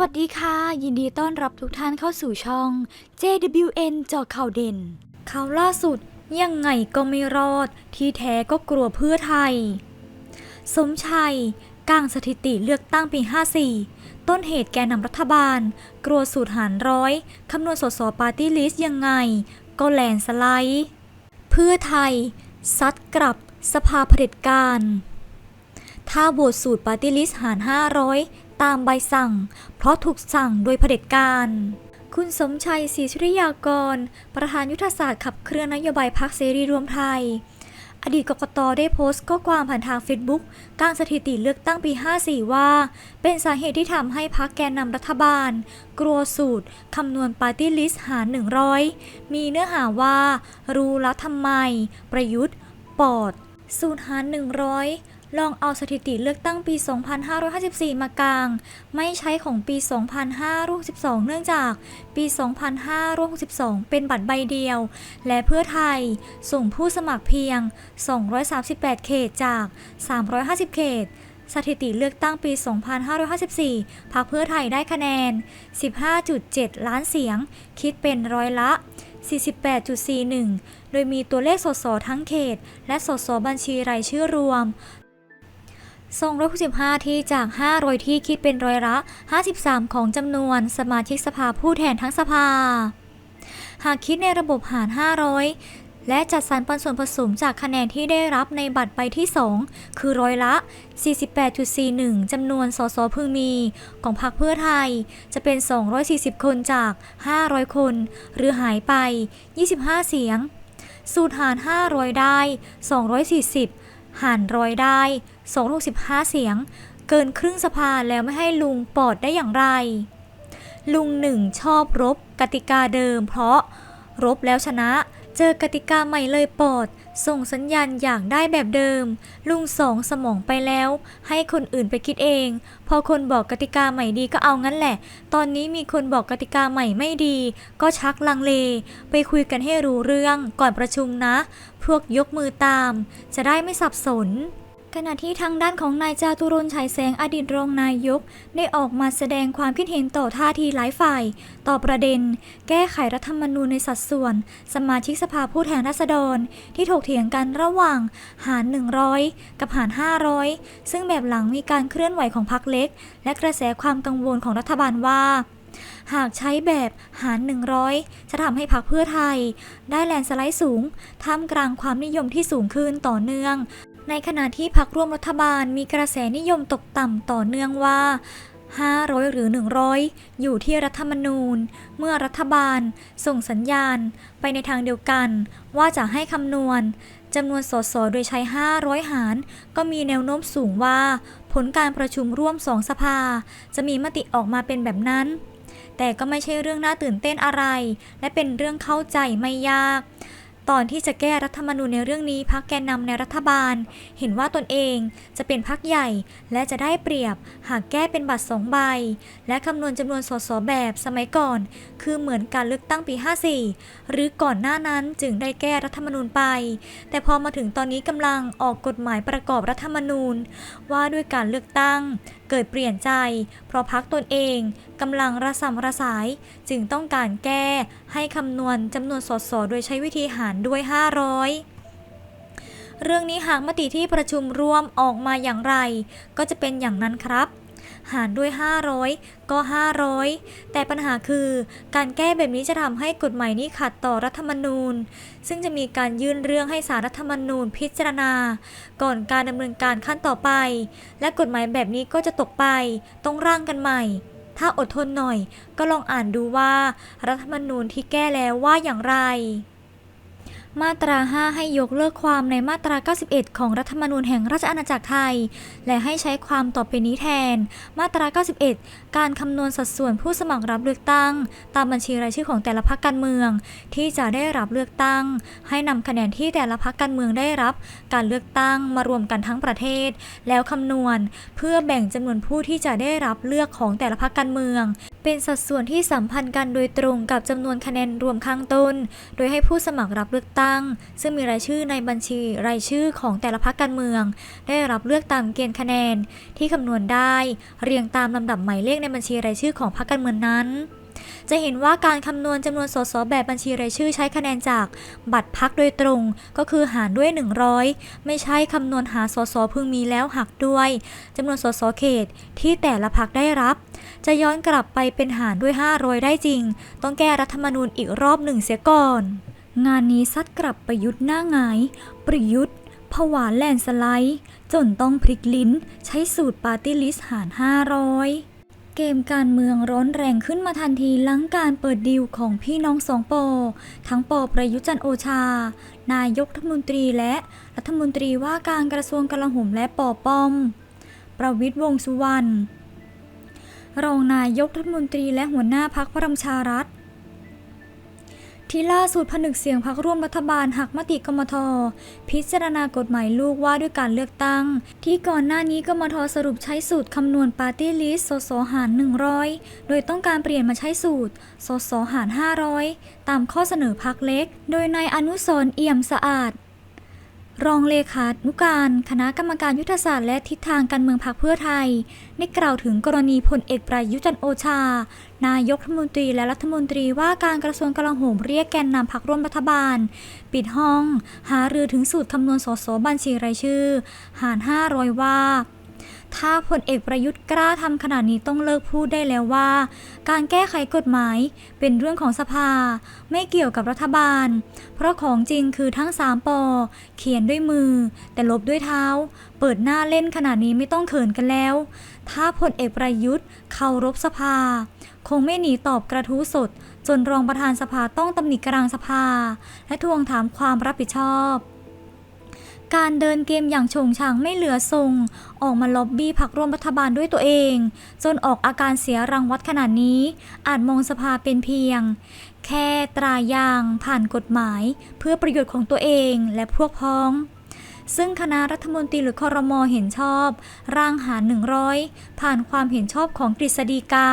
วัสดีค่ะ ยินดีต้อนรับทุกท่านเข้าสู่ช่อง JWN จอข่าวเด่นข่าวล่าสุดยังไงก็ไม่รอด ที่แท้ก็กลัวเพื่อไทย สมชัยกางสถิติเลือกตั้งปี 54 ต้นเหตุแกนนำรัฐบาล กลัวสูตรหารร้อย คำนวณสสปาร์ตี้ลิสต์ยังไง ก็แลนสไลด์เพื่อไทย ซัดกลับสภาเผด็จการ ถ้าโหวตสูตรปาร์ตี้ลิสต์หาร 500 ตามใบสั่ง เพราะถูกสั่งโดยเผด็จการคุณสมชัยศรีชุริยากร ประธานยุทธศาสตร์ขับเคลื่อนนโยบายพรรคเสรีรวมไทย อดีตกกตได้โพสต์ข้อความผ่านทางเฟซบุ๊กกลางสถิติเลือกตั้งปี 54 ว่า เป็นสาเหตุที่ทำให้พรรคแกนนำรัฐบาล กลัวสูตรคำนวณปาร์ตี้ลิสต์หาร 100 มีเนื้อหาว่า รู้แล้วทำไม ประยุทธ์ ปอด สูตรหาร 100 ลองเอาสถิติเลือกตั้งปี 2554 มากลาง ไม่ใช้ของปี 2562 เนื่องจากปี 2562 เป็นบัตรใบเดียว และเพื่อไทยส่งผู้สมัครเพียง 238 เขตจาก 350 เขตสถิติเลือกตั้งปี 2554 พรรคเพื่อไทยได้คะแนน 15.7 ล้านเสียง คิดเป็นร้อยละ 48.41 โดยมีตัวเลขสสทั้งเขต และสสบัญชีรายชื่อรวม 265 ที่จาก 500 ที่คิดเป็นร้อยละ 53 ของจำนวนสมาชิกสภาผู้แทนทั้งสภา หากคิดในระบบหาร 500และจัดสรรปันส่วนผสมจากคะแนนที่ได้รับในบัตรใบที่ 2 คือร้อยละ 48.41 จำนวนสสพึงมี ของพรรคเพื่อไทย จะเป็น 240 คนจาก 500 คน หรือหายไป 25 เสียง สูตรหาร 500 ได้ 240 หารร้อยได้ 265 เสียง เกินครึ่งสภาแล้วไม่ให้ลุงปอดได้อย่างไร ลุงหนึ่งชอบรบกติกาเดิม เพราะรบแล้วชนะ เจอกติกาใหม่เลยปอด ส่งสัญญาณอยากได้แบบเดิม ลุงสองสมองไปแล้ว ให้คนอื่นไปคิดเอง พอคนบอกกติกาใหม่ดีก็เอางั้นแหละ ตอนนี้มีคนบอกกติกาใหม่ไม่ดี ก็ชักลังเล ไปคุยกันให้รู้เรื่องก่อนประชุมนะ พวกยกมือตาม จะได้ไม่สับสน ขณะที่ทางด้านของนายจาตุรนฉายแสงอดีตรองนายก ได้ออกมาแสดงความคิดเห็นต่อท่าทีหลายฝ่าย ต่อประเด็น แก้ไขรัฐธรรมนูญในสัดส่วน สมาชิกสภาผู้แทนราษฎร ที่ถกเถียงกันระหว่างหาร 100 กับหาร 500 ซึ่งแบบหลังมีการเคลื่อนไหวของพรรคเล็ก และกระแสความกังวลของรัฐบาลว่าหากใช้แบบหาร 100 จะทำให้พรรคเพื่อไทย ได้แลนสไลด์สูงท่ามกลางความนิยมที่สูงขึ้นต่อเนื่อง ในขณะที่พรรคร่วมรัฐบาลมีกระแสนิยมตกต่ำต่อเนื่องว่า 500 หรือ 100 อยู่ที่รัฐธรรมนูญ เมื่อรัฐบาล ส่งสัญญาณ ไปในทางเดียวกัน ว่าจะให้คำนวณจำนวนสสโดยใช้ 500 หาร ก็มีแนวโน้มสูงว่า ผลการประชุมร่วมสองสภา จะมีมติออกมาเป็นแบบนั้น แต่ก็ไม่ใช่เรื่องน่าตื่นเต้นอะไร และเป็นเรื่องเข้าใจไม่ยาก ตอนที่จะแก้รัฐธรรมนูญในเรื่องนี้พักแกนนำในรัฐบาล เห็นว่าตนเองจะเป็นพักใหญ่และจะได้เปรียบหากแก้เป็นบัตรสองใบ และคำนวณจำนวนสสแบบสมัยก่อน คือเหมือนการเลือกตั้งปี 54 หรือก่อนหน้านั้นจึงได้แก้รัฐธรรมนูญไป แต่พอมาถึงตอนนี้กำลังออกกฎหมายประกอบรัฐธรรมนูญ ว่าด้วยการเลือกตั้งเกิดเปลี่ยนใจ เพราะพักตนเองกำลังระสำระสาย จึงต้องการแก้ให้คำนวณจำนวนสสโดยใช้วิธีหารด้วย 500เรื่องนี้หากมติที่ประชุมร่วมออกมาอย่างไร ก็จะเป็นอย่างนั้นครับ หารด้วย 500 ก็ 500 แต่ปัญหาคือการแก้แบบนี้จะทำให้กฎหมายนี้ขัดต่อรัฐธรรมนูญ ซึ่งจะมีการยื่นเรื่องให้สารรัฐธรรมนูญพิจารณา ก่อนการดำเนินการขั้นต่อไป และกฎหมายแบบนี้ก็จะตกไป ต้องร่างกันใหม่ถ้าอดทนหน่อยก็ลองอ่านดูว่า รัฐธรรมนูญที่แก้แล้วว่าอย่างไร มาตรา 5 ให้ยกเลิกความในมาตรา 91 ของรัฐธรรมนูญแห่งราชอาณาจักรไทย และให้ใช้ความต่อไปนี้แทน มาตรา 91 การคำนวณสัดส่วนผู้สมัครรับเลือกตั้ง ตามบัญชีรายชื่อของแต่ละพรรคการเมือง ที่จะได้รับเลือกตั้ง ให้นำคะแนนที่แต่ละพรรคการเมืองได้รับ การเลือกตั้งมารวมกันทั้งประเทศ แล้วคำนวณ เพื่อแบ่งจำนวนผู้ที่จะได้รับเลือกของแต่ละพรรคการเมือง เป็นสัดส่วนที่สัมพันธ์กันโดยตรงกับจำนวนคะแนนรวมข้างต้น โดยให้ผู้สมัครรับเลือกตั้ง ซึ่งมีรายชื่อในบัญชีรายชื่อของแต่ละพรรคการเมือง ได้รับเลือกตามเกณฑ์คะแนน ที่คำนวณได้ เรียงตามลำดับหมายเลขในบัญชีรายชื่อของพรรคการเมืองนั้นจะเห็นว่าการคำนวณจำนวนสสแบบบัญชีรายชื่อใช้คะแนนจากบัตรพักโดยตรง ก็คือหารด้วย 100 ไม่ใช่คำนวณหาสสพึงมีแล้วหักด้วยจำนวนสสเขตที่แต่ละพักได้รับ จะย้อนกลับไปเป็นหารด้วย 500 ได้จริง ต้องแก้รัฐธรรมนูญอีกรอบหนึ่งเสียก่อน งานนี้ซัดกลับประยุทธ์หน้าหงาย ประยุทธ์ผวาแลนสไลด์ จนต้องพลิกลิ้น ใช้สูตรปาร์ตี้ลิสต์หาร 500เกมการเมืองร้อนแรงขึ้นมาทันทีหลังการเปิดดีลของพี่น้องสองปอ ทั้งปอประยุจันโอชา นายกรัฐมนตรีและรัฐมนตรีว่าการกระทรวงกลาโหมและปอป้อม ประวิตรวงสุวรรณ รองนายกรัฐมนตรีและหัวหน้าพักพลังประชารัฐ ที่ล่าสุดผนึกเสียงพักร่วมรัฐบาลหักมติกมท พิจารณากฎหมายลูกว่าด้วยการเลือกตั้ง ที่ก่อนหน้านี้กมทสรุปใช้สูตรคำนวณปาร์ตี้ลิสต์สสหาร 100 โดยต้องการเปลี่ยนมาใช้สูตรสสหาร 500 ตามข้อเสนอพักเล็ก โดยนายอนุสรเอี่ยมสะอาด รองเลขานุการคณะกรรมการยุทธศาสตร์และทิศทางการเมืองพรรคเพื่อไทย ได้กล่าวถึงกรณีพลเอกประยุจันโอชา นายกรัฐมนตรีและรัฐมนตรีว่าการกระทรวงกลาโหมเรียกแกนนำพรรคร่วมรัฐบาล ปิดห้อง หารือถึงสูตรคำนวณสสบัญชีรายชื่อ หาร 500 ว่า ถ้าพลเอกประยุทธ์กล้าทำขนาดนี้ต้องเลิกพูดได้แล้วว่า การแก้ไขกฎหมายเป็นเรื่องของสภา ไม่เกี่ยวกับรัฐบาล เพราะของจริงคือทั้ง3ปอเขียนด้วยมือ แต่ลบด้วยเท้า เปิดหน้าเล่นขนาดนี้ไม่ต้องเขินกันแล้ว ถ้าพลเอกประยุทธ์เคารพสภา คงไม่หนีตอบกระทู้สด จนรองประธานสภาต้องตำหนิกลางสภา และทวงถามความรับผิดชอบ การเดินเกมอย่างชงชางไม่เหลือทรง ออกมาล็อบบี้พักร่วมรัฐบาลด้วยตัวเอง จนออกอาการเสียรังวัดขนาดนี้ อาจมองสภาเป็นเพียง แค่ตรายางผ่านกฎหมาย เพื่อประโยชน์ของตัวเองและพวกพ้อง ซึ่งคณะรัฐมนตรีหรือคอรมอเห็นชอบ ร่างหาร 100 ผ่านความเห็นชอบของกฤษฎีกา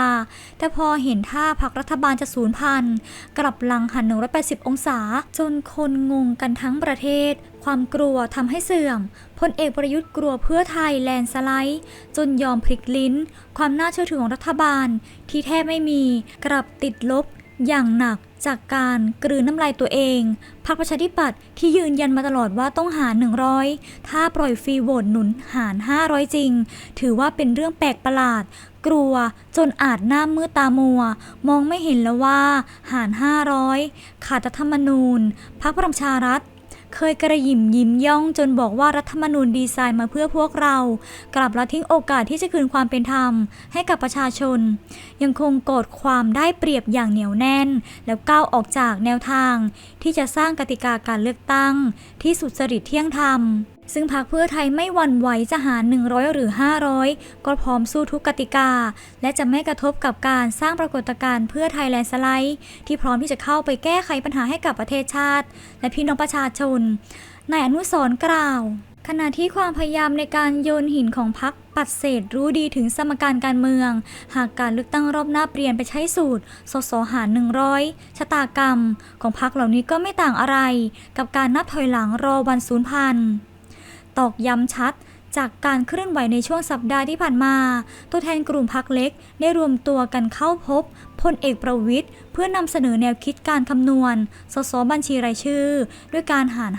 แต่พอเห็นท่าพักรัฐบาลจะสูญพันธุ์กลับหลังหัน 180 องศา จนคนงงกันทั้งประเทศ ความกลัวทำให้เสื่อมพลเอกประยุทธ์กลัวเพื่อไทยแลนด์สไลด์ จนยอมพลิกลิ้น ความน่าเชื่อถือของรัฐบาลที่แทบไม่มี กลับติดลบอย่างหนัก จากการกลืนน้ำลายตัวเอง พรรคประชาธิปัตย์ที่ยืนยันมาตลอดว่าต้องหาร 100 ถ้าปล่อยฟรีโหวตหนุนหาร 500 จริง ถือว่าเป็นเรื่องแปลกประหลาด กลัวจนอาจหน้ามืดตามัว มองไม่เห็นแล้วว่า หาร 500 ขาดรัฐธรรมนูญ พรรคพลังประชารัฐ เคยกระยิมยิ้มย่องจนบอกว่ารัฐธรรมนูญดีไซน์มาเพื่อพวกเรา กลับละทิ้งโอกาสที่จะคืนความเป็นธรรม ให้กับประชาชน ยังคงกดความได้เปรียบอย่างเหนียวแน่น แล้วก้าวออกจากแนวทาง ที่จะสร้างกติกาการเลือกตั้ง ที่สุดจริตเที่ยงธรรม ซึ่งพรรคเพื่อไทยไม่หวั่นไหวจะหาร 100 หรือ 500 ก็พร้อมสู้ทุกกติกา และจะไม่กระทบกับการสร้างปรากฏการณ์เพื่อไทยแลนด์สไลด์ ที่พร้อมที่จะเข้าไปแก้ไขปัญหาให้กับประเทศชาติ และพี่น้องประชาชนนายอนุสรกล่าว ขณะที่ความพยายามในการโยนหินของพรรคปัดเศษรู้ดีถึงสมการการเมือง หากการเลือกตั้งรอบหน้าเปลี่ยนไปใช้สูตร สสหาร 100 ชะตากรรม ของพรรคเหล่านี้ก็ไม่ต่างอะไร กับการนับถอยหลังรอวันสูญพัน ธุ์ตอกย้ำชัด จากการเคลื่อนไหวในช่วงสัปดาห์ที่ผ่านมา ตัวแทนกลุ่มพักเล็ก ได้รวมตัวกันเข้าพบพลเอกประวิทย์เพื่อนำเสนอแนวคิดการคำนวณ สสบัญชีรายชื่อ ด้วยการหาร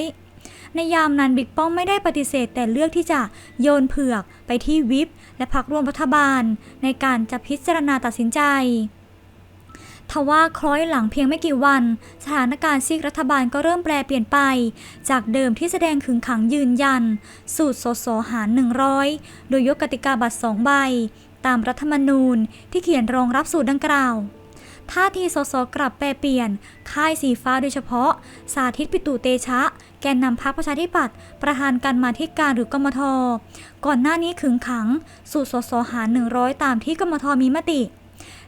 500ในยามนั้นบิ๊กป้อมไม่ได้ปฏิเสธแต่เลือกที่จะโยนเผือกไปที่วิปและพักร่วมรัฐบาล ในการจะพิจารณาตัดสินใจ ทว่าคล้อยหลังเพียงไม่กี่วัน สถานการณ์ซีกรัฐบาลก็เริ่มแปลเปลี่ยนไป จากเดิมที่แสดงขึงขังยืนยัน สูตรสสหาร 100 โดยยกกติกาบัตรสองใบ ตามรัฐธรรมนูญที่เขียนรองรับสูตรดังกล่าวท่าทีสสกลับแปรเปลี่ยน ค่ายสีฟ้าโดยเฉพาะ สาธิตปิตุเตชะ แกนนำพรรคประชาธิปัตย์ประธานการมาธิการหรือกมท ก่อนหน้านี้ขึงขัง สูตรสสหาร 100 ตามที่กมทมีมติ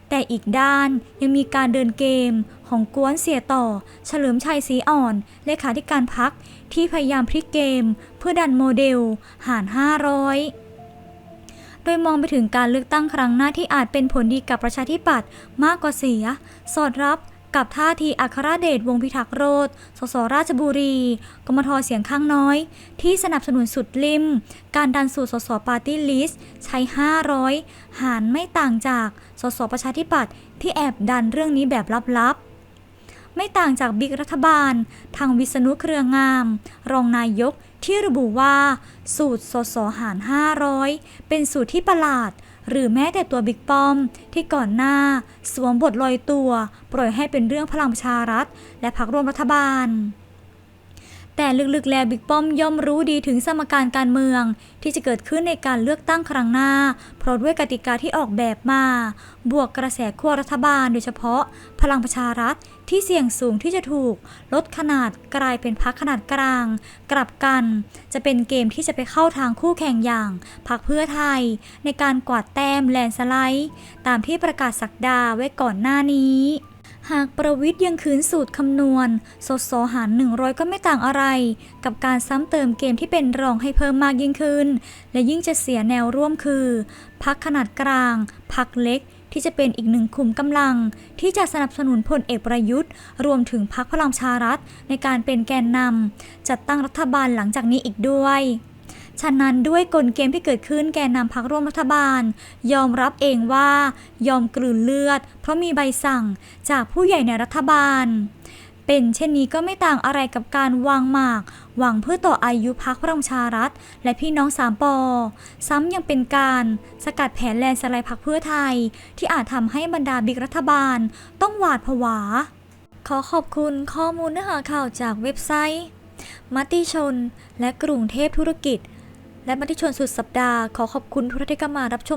แต่อีกด้านยังมีการเดินเกมของกวนเสียต่อ เฉลิมชัยสีอ่อนเลขาธิการพักที่พยายามพลิกเกม เพื่อดันโมเดล หาร 500 โดยมองไปถึงการเลือกตั้งครั้งหน้าที่อาจเป็นผลดีกับประชาธิปัตย์มากกว่าเสีย สอดรับ กับท่าทีอัครเดชวงพิทักษ์โรธสสราชบุรี กมทเสียงข้างน้อย ที่สนับสนุนสุดริมการดันสู่สสปาร์ตี้ลิสต์ใช้ 500 หารไม่ต่างจากสสประชาธิปัตย์ที่แอบดันเรื่องนี้แบบลับๆ ไม่ต่างจากบิ๊กรัฐบาล ทางวิษณุเครืองาม รองนายก ที่ระบุว่า สูตรสสหาร 500 เป็นสูตรที่ประหลาด หรือแม้แต่ตัวบิ๊กป้อม ที่ก่อนหน้า สวมบทลอยตัว ปล่อยให้เป็นเรื่องพลังประชารัฐ และพรรคร่วมรัฐบาล แต่ลึกๆแล้วบิ๊กป้อมย่อมรู้ดีถึงสมการการเมือง ที่จะเกิดขึ้นในการเลือกตั้งครั้งหน้า เพราะด้วยกติกาที่ออกแบบมา บวกกระแสขั้วรัฐบาล โดยเฉพาะ พลังประชารัฐ ที่เสี่ยงสูงที่จะถูกลดขนาดกลายเป็นพักขนาดกลาง กลับกันจะเป็นเกมที่จะไปเข้าทางคู่แข่งอย่างพักเพื่อไทย ในการกวาดแต้มแลนสไลด์ตามที่ประกาศสักดาไว้ก่อนหน้านี้หากประวิทย์ยังคืนสูตรคำนวณ สดสหาร 100 ก็ไม่ต่างอะไร กับการซ้ำเติมเกมที่เป็นรองให้เพิ่มมากยิ่งขึ้น และยิ่งจะเสียแนวร่วมคือ พักขนาดกลาง พักเล็ก ที่จะเป็นอีกหนึ่งขุมกำลัง ที่จะสนับสนุนพลเอกประยุทธ์ รวมถึงพรรคพลังชารัฐ ในการเป็นแกนนำจัดตั้งรัฐบาลหลังจากนี้อีกด้วยฉะนั้นด้วยกลเกมที่เกิดขึ้นแกนนำพักร่วมรัฐบาล ยอมรับเองว่ายอมกลืนเลือด เพราะมีใบสั่งจากผู้ใหญ่ในรัฐบาล เป็นเช่นนี้ก็ไม่ต่างอะไรกับการวางหมาก หวังเพื่อต่ออายุพักพลังชารัฐ และพี่น้องสามปอ ซ้ำยังเป็นการสกัดแผนแลนสไลด์พักเพื่อไทย ที่อาจทำให้บรรดาบิ๊กรัฐบาล ต้องหวาดผวา ขอขอบคุณข้อมูลเนื้อหาข่าวจากเว็บไซต์ มติชน และกรุงเทพธุรกิจ และมติชนสุดสัปดาห์ขอขอบคุณทุกท่านที่เข้ามารับชม